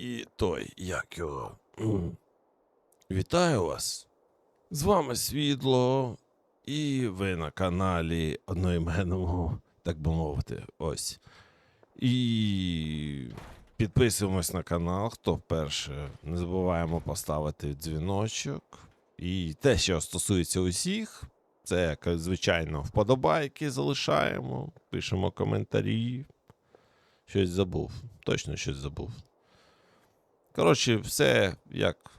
І той, як його. Вітаю вас. З вами світло, і ви на каналі одноіменному, так би мовити, ось. І підписуємось на канал, хто вперше. Не забуваємо поставити дзвіночок. І те, що стосується усіх, це, як звичайно, вподобайки залишаємо, пишемо коментарі. Щось забув. Точно щось забув. Коротше, все як.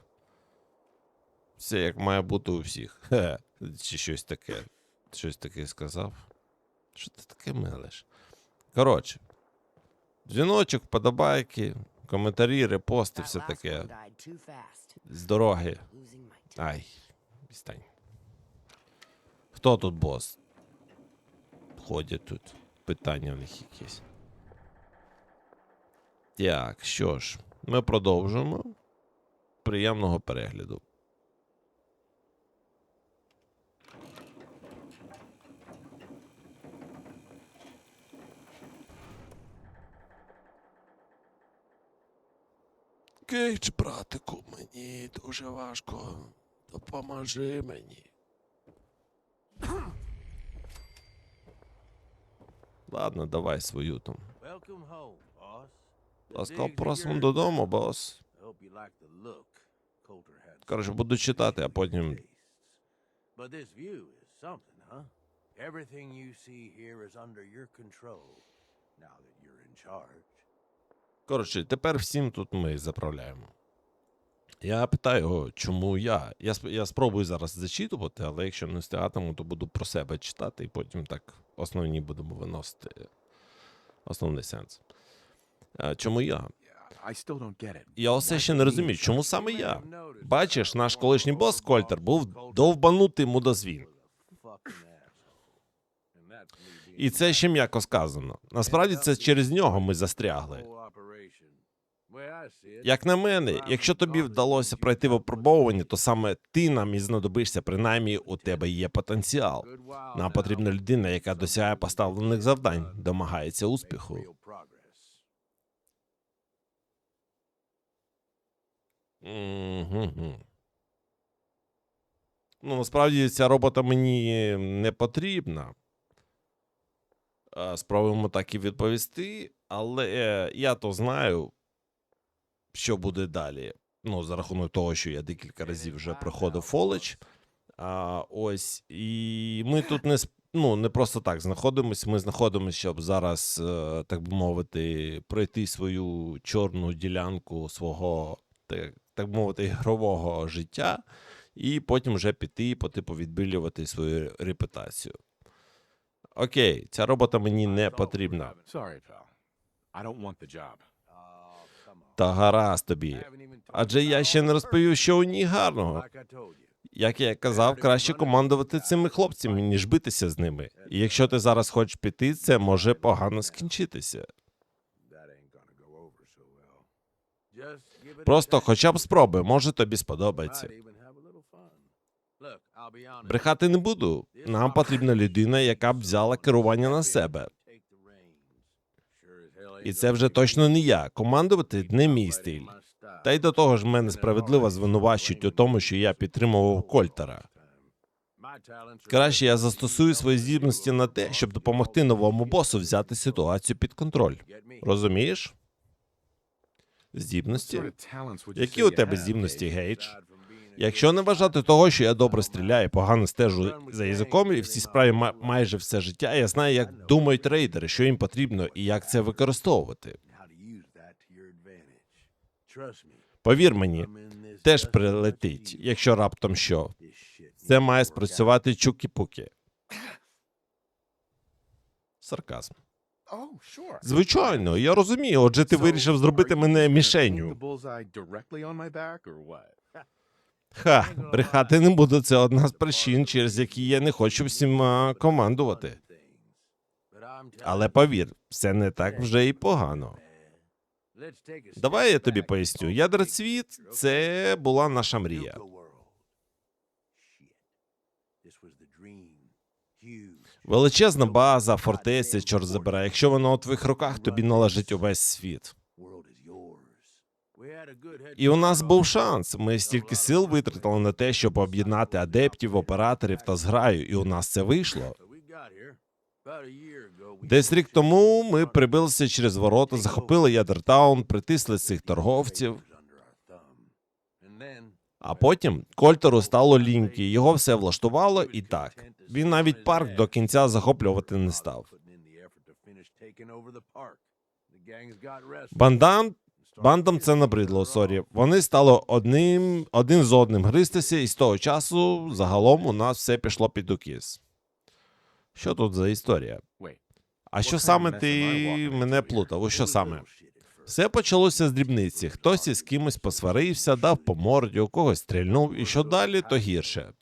Все як має бути у всіх. Хе. Чи щось таке. Щось таке сказав. Що ти таке мелеш? Коротше. Дзвіночок, вподобайки, коментарі, репости, все таке. З дороги. Ай, відстань. Хто тут бос? Ходять тут. Питання в них якісь. Так, що ж, ми продовжуємо. Приємного перегляду. Кейдж, братику, мені дуже важко. Допоможи мені. Ладно, давай свою там. Welcome home, boss. Ласкаво просимо додому, бос. Коротше, буду читати, а потім. Everything you see here is under your control. Now that you're in charge. Коротше, тепер всім тут ми заправляємо. Я питаю чому я? Я, я спробую зараз зачитувати, але якщо не встигатиму, то буду про себе читати, і потім так основні будемо виносити основний сенс. А, чому я? Я все ще не розумію, чому саме я? Бачиш, наш колишній бос Кольтер був довбанутий мудозвін. І це ще м'яко сказано. Насправді це через нього ми застрягли. Як на мене, якщо тобі вдалося пройти випробовування, то саме ти нам і знадобишся, принаймні у тебе є потенціал. Нам потрібна людина, яка досягає поставлених завдань, домагається успіху. Мгм. Ну, насправді ця робота мені не потрібна. Спробуємо так і відповісти, але е, я то знаю, що буде далі. Ну, за рахунок того, що я декілька разів вже проходив фолич. А, ось, і ми тут не, ну, не просто так знаходимося. Ми знаходимося, щоб зараз, е, так би мовити, пройти свою чорну ділянку свого, так, так мовити, ігрового життя, і потім вже піти по типу відбілювати свою репутацію. Окей, ця робота мені не потрібна. Та гаразд тобі. Адже я ще не розповів, що у ній гарного. Як я казав, краще командувати цими хлопцями, ніж битися з ними. І якщо ти зараз хочеш піти, це може погано скінчитися. Просто хоча б спробуй, може тобі сподобається. Брехати не буду. Нам потрібна людина, яка б взяла керування на себе. І це вже точно не я. Командувати не мій стиль. Та й до того ж, мене справедливо звинувачують у тому, що я підтримував Кольтера. Краще я застосую свої здібності на те, щоб допомогти новому босу взяти ситуацію під контроль. Розумієш? Здібності? Які у тебе здібності, Гейдж? Якщо не вважати того, що я добре стріляю, погано стежу за язиком і всі справі ма- майже все життя, я знаю, як думають рейдери, що їм потрібно і як це використовувати. Повір мені, теж прилетить, якщо раптом що. Це має спрацювати чукі-пуки. Сарказм. Oh. Звичайно, я розумію. Отже, ти вирішив зробити мене мішенню. Ха, брехати не буду. Це одна з причин, через які я не хочу всім командувати. Але повір, все не так вже і погано. Давай я тобі поясню. Ядерцвіт – це була наша мрія. Величезна база, фортеця, чорт забирай. Якщо вона у твоїх руках, тобі належить увесь світ. І у нас був шанс. Ми стільки сил витратили на те, щоб об'єднати адептів, операторів та зграю, і у нас це вийшло. Десь рік тому ми прибилися через ворота, захопили Ядертаун, притисли цих торговців. А потім Кольтеру стало ліньки, його все влаштувало і так. Він навіть парк до кінця захоплювати не став. Бандам, бандам це набридло, сорі. Вони стали одним, один з одним гристися, і з того часу загалом у нас все пішло під укіс. Що тут за історія? А що саме ти мене плутав? У що саме? Все почалося з дрібниці. Хтось із кимось посварився, дав по морді, у когось стрільнув, і що далі, то гірше.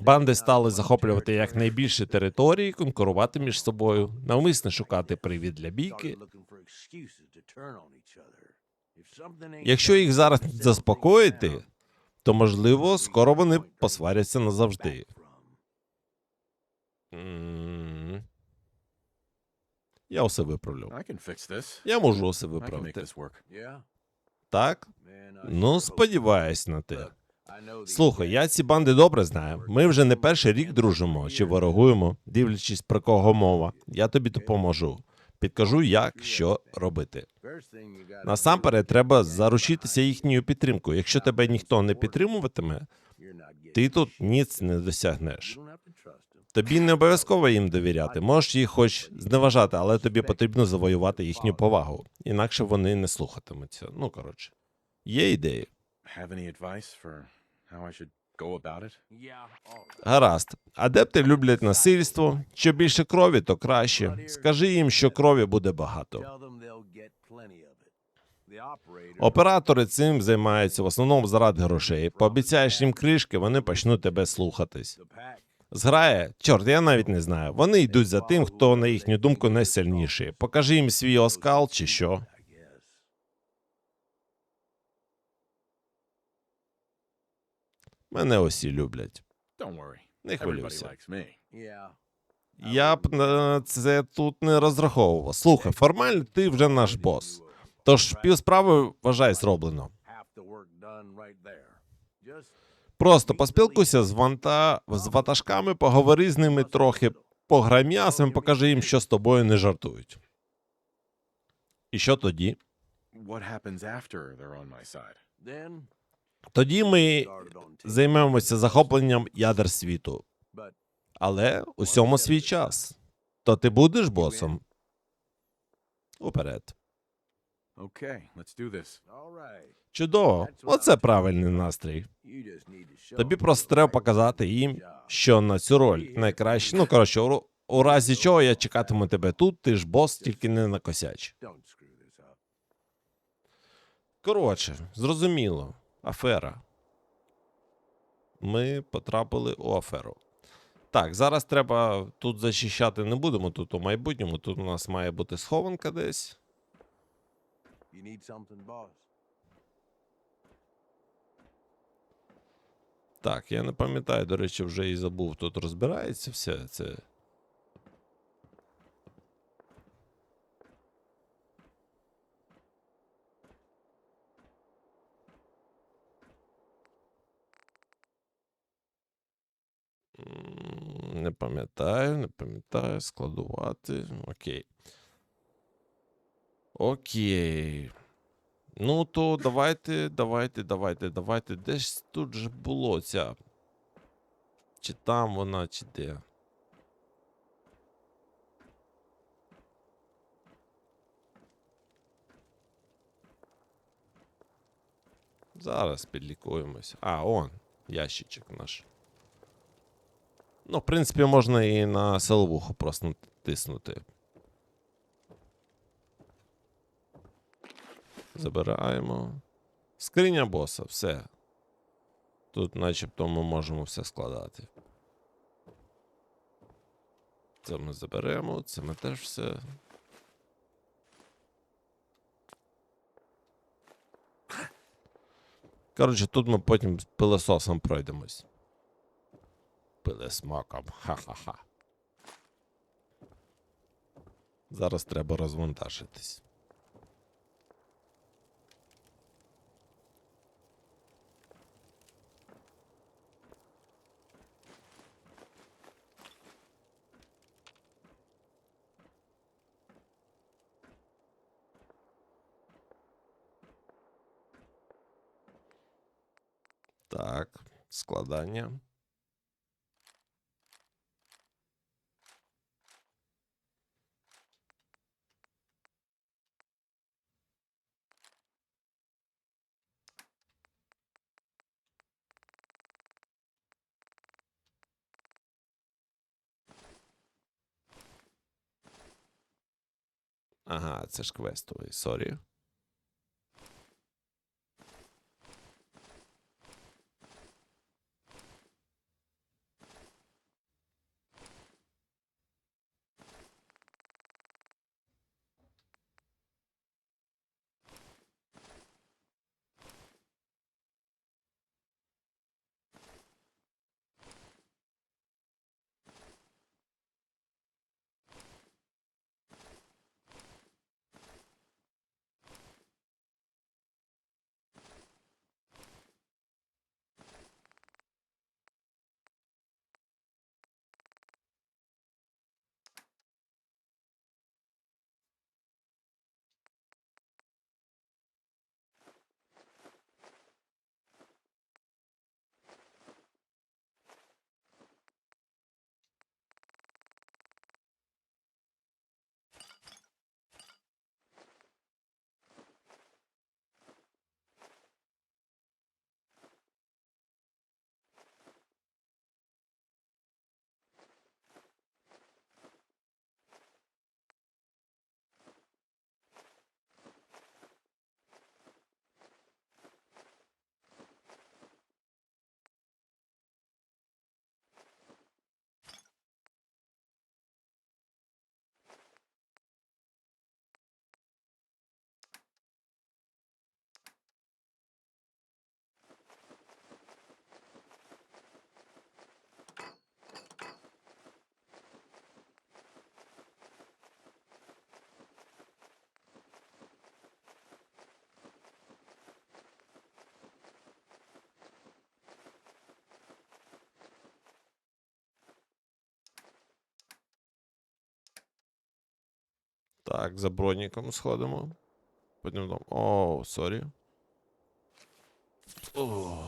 Банди стали захоплювати якнайбільше території, конкурувати між собою, навмисно шукати привід для бійки. Якщо їх зараз заспокоїти, то можливо скоро вони посваряться назавжди. Я усе виправлю. Я можу усе виправити. Так? Ну, сподіваюсь на те. Слухай, я ці банди добре знаю. Ми вже не перший рік дружимо чи ворогуємо, дивлячись про кого мова. Я тобі допоможу. Підкажу, як що робити. Насамперед, треба заручитися їхньою підтримкою. Якщо тебе ніхто не підтримуватиме, ти тут ніц не досягнеш. Тобі не обов'язково їм довіряти. Можеш їх хоч зневажати, але тобі потрібно завоювати їхню повагу. Інакше вони не слухатимуться. Ну коротше, є ідеї. Гаразд. Адепти люблять насильство. Що більше крові, то краще. Скажи їм, що крові буде багато. Оператори цим займаються в основному заради грошей. Пообіцяєш їм кришки, вони почнуть тебе слухатись. Зграє, чорт, я навіть не знаю. Вони йдуть за тим, хто на їхню думку найсильніший. Покажи їм свій оскал чи що. Мене усі люблять. Не хвилюйся. Я б на це тут не розраховував. Слухай, формально ти вже наш бос. Тож півсправи вважай зроблено. Просто поспілкуйся з ванта з ватажками, поговори з ними трохи, пограм'ясом, покажи їм, що з тобою не жартують. І що тоді? Тоді ми займемося захопленням ядер світу. Але усьому свій час. То ти будеш босом? Уперед. Okay, let's do this. Чудово, оце правильний настрій. Тобі просто треба показати їм, що на цю роль найкраще. Ну коротше, у, у разі чого я чекатиму тебе тут, ти ж бос, тільки не накосяч. Коротше, зрозуміло, афера. Ми потрапили у аферу. Так, зараз треба тут зачищати не будемо, тут у майбутньому. Тут у нас має бути схованка десь. You need something, boss? Так, я не пам'ятаю, до речі, вже і забув. Тут розбирається все це. Не пам'ятаю, не пам'ятаю, складувати. Окей. Окей. Ну, то давайте, давайте, давайте, давайте. Десь тут же було ця. Чи там вона, чи де. Зараз підлікуємося. А, он, ящичок наш. Ну, в принципі, можна і на силовуху просто тиснути. Забираємо. Скриня боса, все. Тут начебто ми можемо все складати. Це ми заберемо, це ми теж все. Коротше, тут ми потім з пилососом пройдемось. Пилесмоком. Ха-ха-ха. Зараз треба розвантажитись. Так, складання. Ага, це ж квестовий, сорі. Так, за броніком сходимо. Потім там. О, сорі. О,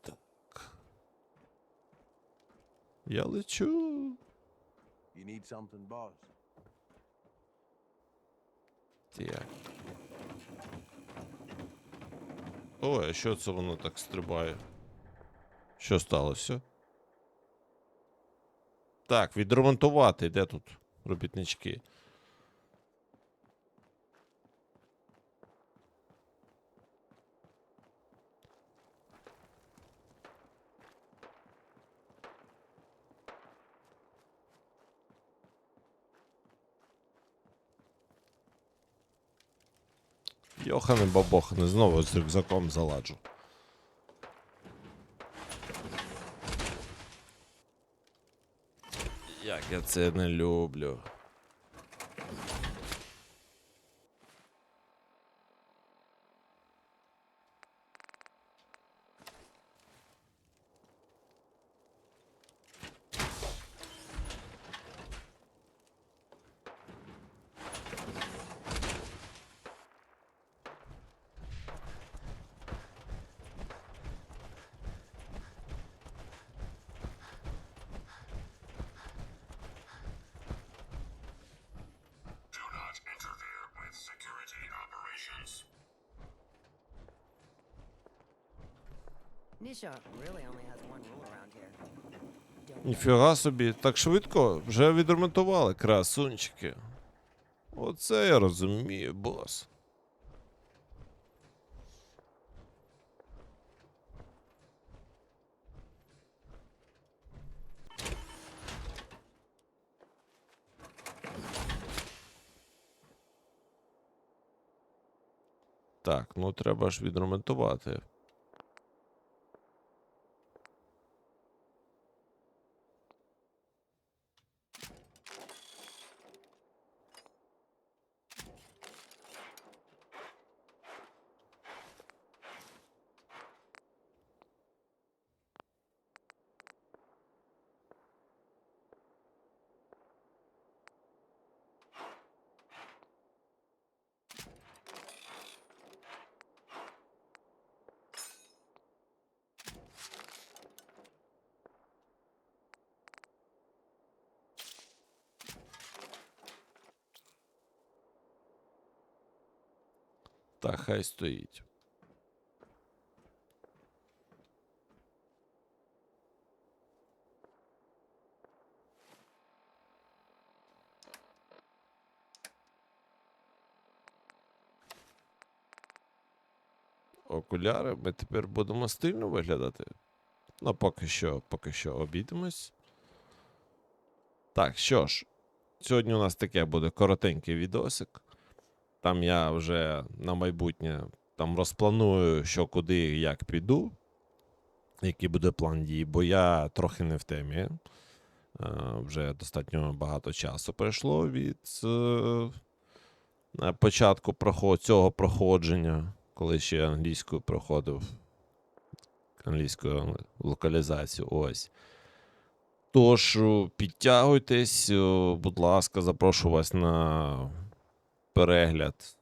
так. Я лечу. You need something, boss? Так. Ой, а що це воно так стрибає? Що сталося? Так, відремонтувати. Де тут робітнички? Йохане бабохане, знову з рюкзаком заладжу. Як я це не люблю. Do not interfere with security operations. Nisha really only has one rule around here. Don't Ніфіга собі, так швидко вже відремонтували красунчики. Оце я розумію, бос. Так, ну треба ж відремонтувати. Хай стоїть. Окуляри, ми тепер будемо стильно виглядати. Ну, поки що, поки що обійдемось. Так, що ж, сьогодні у нас таке буде коротенький відосик. Там я вже на майбутнє там розпланую, що куди і як піду, який буде план дій, бо я трохи не в темі. Е, вже достатньо багато часу пройшло від е, початку цього проходження, коли ще англійською проходив англійську локалізацію. Ось. Тож, е, підтягуйтесь, будь ласка, запрошую вас на перегляд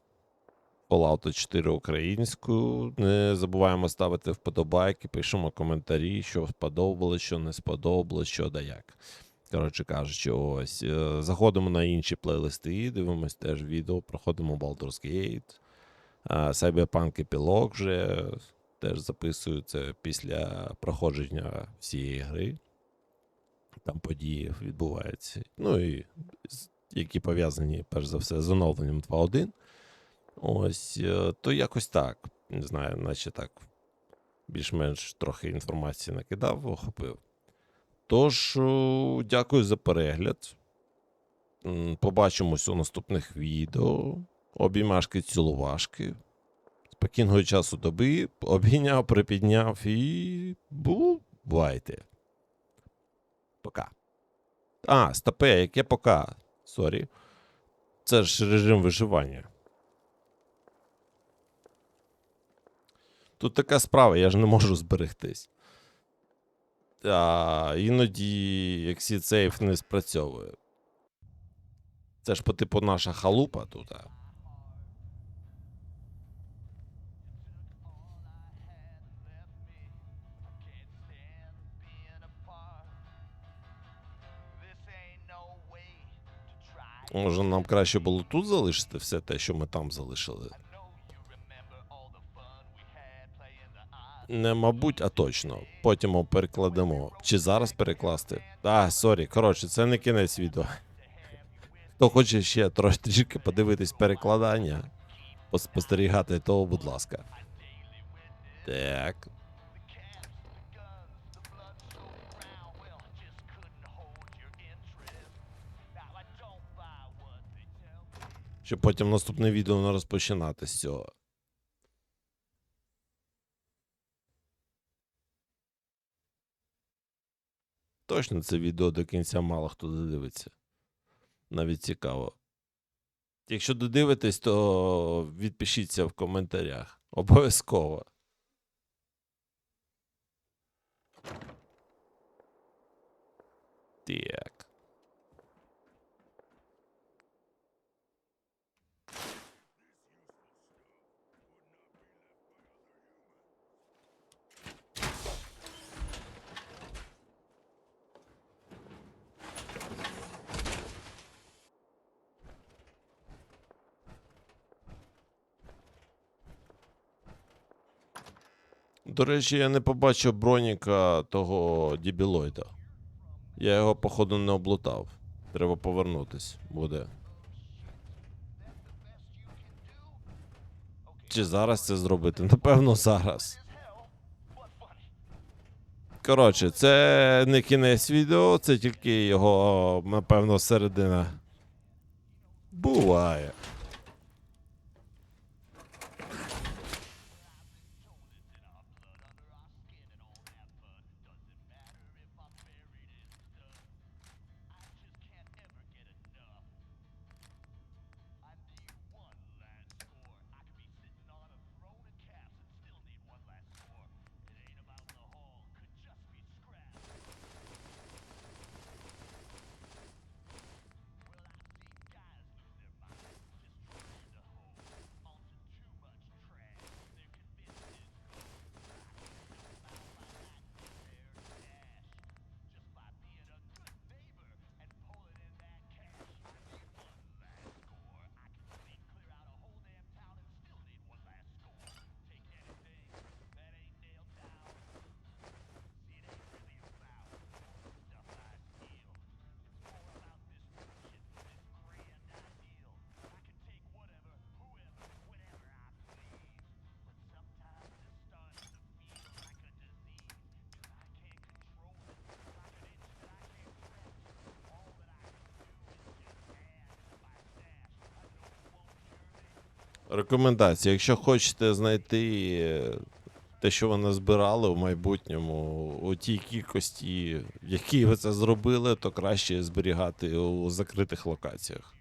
Fallout 4 українською. Не забуваємо ставити вподобайки, пишемо коментарі, що сподобалось, що не сподобалось, що да як. Коротше кажучи, ось. е, Заходимо на інші плейлисти, дивимось теж відео, проходимо Baldur's Gate. Cyberpunk Epilogue вже теж записую це після проходження всієї гри. Там події відбуваються. Ну і які пов'язані, перш за все, з оновленням 2.1. Ось, е, то якось так. Не знаю, наче так більш-менш трохи інформації накидав, охопив. Тож, дякую за перегляд. Побачимось у наступних відео. Обіймашки, цілувашки. Спокійного часу доби. Обійняв, припідняв і бувайте. Пока. А, стопе, яке пока. Сорі. Це ж режим виживання. Тут така справа, я ж не можу зберегтись. А, іноді Exit сейф не спрацьовує. Це ж по типу наша халупа тут. Може, нам краще було тут залишити все те, що ми там залишили. Не мабуть, а точно. Потім перекладемо. Чи зараз перекласти? А, сорі, коротше, це не кінець відео. Хто хоче ще трішки подивитись перекладання, поспостерігати, то, будь ласка. Так. Щоб потім наступне відео не розпочинати з цього. Точно це відео до кінця мало хто додивиться. Навіть цікаво. Якщо додивитесь, то відпишіться в коментарях. Обов'язково. Так. До речі, я не побачив броніка того дібілойда. Я його, походу, не облутав. Треба повернутись. Буде. Чи зараз це зробити? Напевно, зараз. Коротше, це не кінець відео, це тільки його, напевно, середина. Буває. Рекомендація. Якщо хочете знайти е, те, що ви назбирали в майбутньому, у тій кількості, в якій ви це зробили, то краще зберігати у закритих локаціях.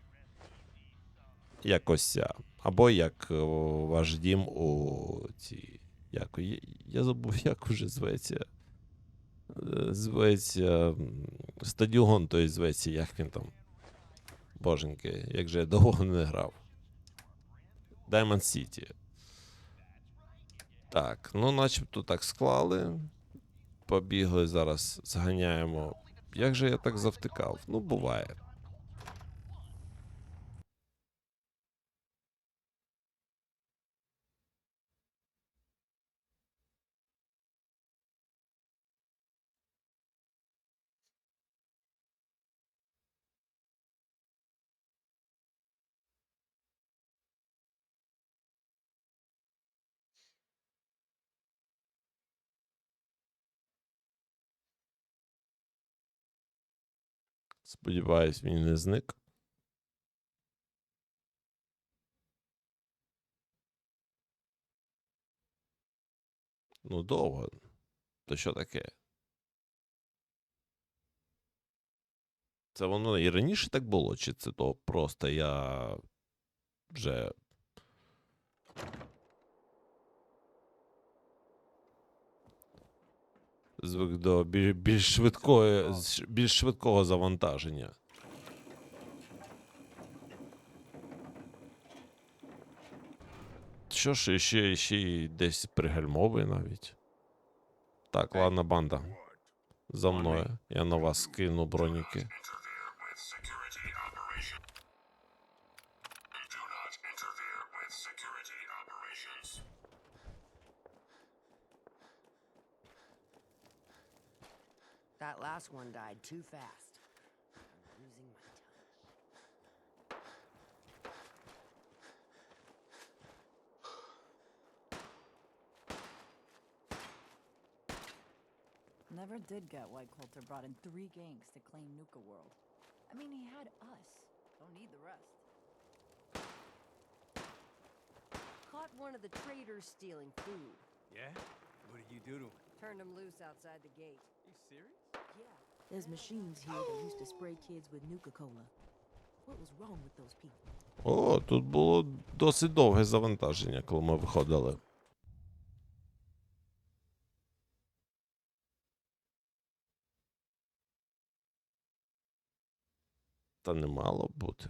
Як ось ця. Або як е, ваш дім у цій. Як, я, я забув, як уже зветься. Е, Зветься. Стадіон той зветься, як він там. Боженьки, як же я довго не грав. Diamond City. Так, ну начебто так склали. Побігли зараз, зганяємо. Як же я так завтикав? Ну, буває. Сподіваюсь, він не зник. Ну, довго. То що таке? Це воно і раніше так було, чи це то просто я вже. Звик до більш, більш швидкої, більш швидкого завантаження. Що ж, ще, ще десь пригальмовує навіть. Так, ладно, банда. За мною. Я на вас скину броніки. Last one died too fast. I'm losing my time. Never did get why Coulter brought in three gangs to claim Nuka World. I mean, he had us. Don't need the rest. Caught one of the traders stealing food. Yeah? What did you do to him? Turned him loose outside the gate. You serious? Yeah. There's machines here that used to spray kids with Nuka-Cola. What was wrong with those people? О, тут було досить довге завантаження, коли ми виходили. Та не мало бути.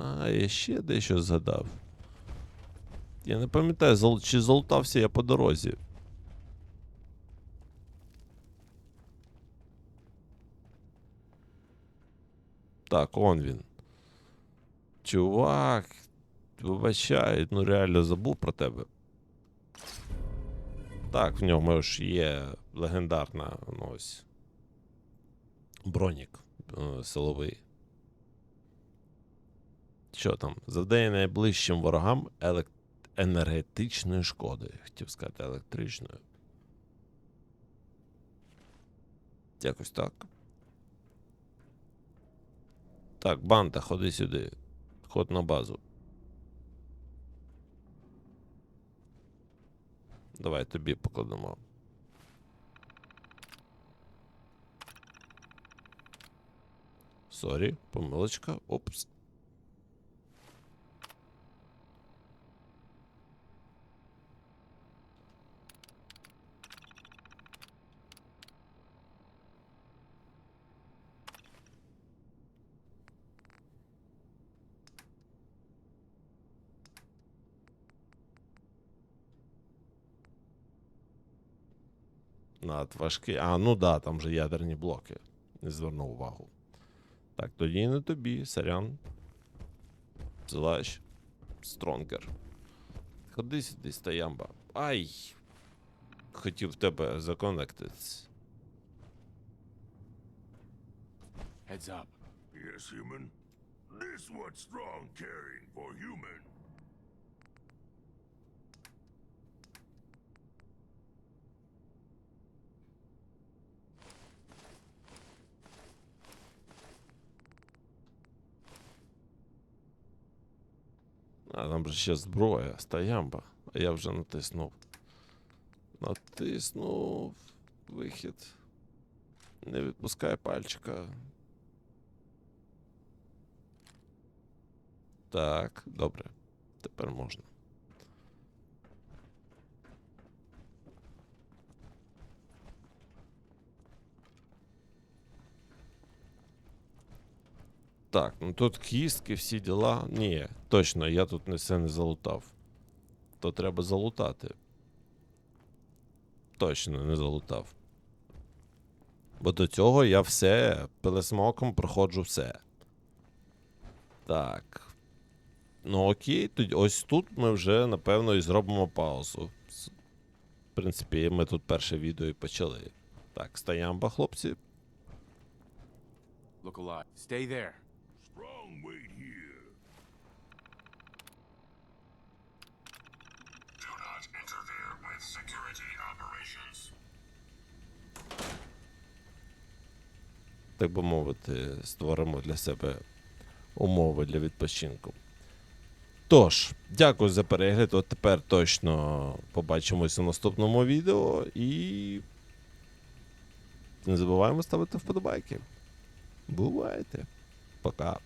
А, я ще дещо згадав. Я не пам'ятаю, чи залутався я по дорозі. Так, он він. Чувак, вибачай, ну реально забув про тебе. Так, в ньому ж є легендарна ну, ось. Бронік е, силовий. Що там? Завдає найближчим ворогам елек... енергетичної шкоди. Хотів сказати електричної. Якось так. Так, банда, ходи сюди. Ход на базу. Давай тобі покладемо. Сорі, помилочка. Опс. Над важкий. А, ну да, там же ядерні блоки. Не звернув увагу. Так, тоді не тобі, сорян. Злач. Стронгер. Ходи сюди, стоямба. Ай! Хотів тебе законектитись. Heads up. Yes, human. This what strong carrying for human. А там же ще зброя, стоямба. А я вже натиснув. Натиснув. Вихід. Не відпускай пальчика. Так, добре. Тепер можна. Так, ну тут кістки, всі діла. Ні, точно, я тут не все не залутав. То треба залутати. Точно не залутав. Бо до цього я все пилесмоком проходжу все. Так. Ну окей, тоді ось тут ми вже, напевно, і зробимо паузу. В принципі, ми тут перше відео і почали. Так, стоямба, хлопці. Look alive. Stay there. Wait here. Do not interfere with security operations. так би мовити, створимо для себе умови для відпочинку. Тож, дякую за перегляд. От тепер точно побачимось у наступному відео і не забуваємо ставити вподобайки. Бувайте. Пока.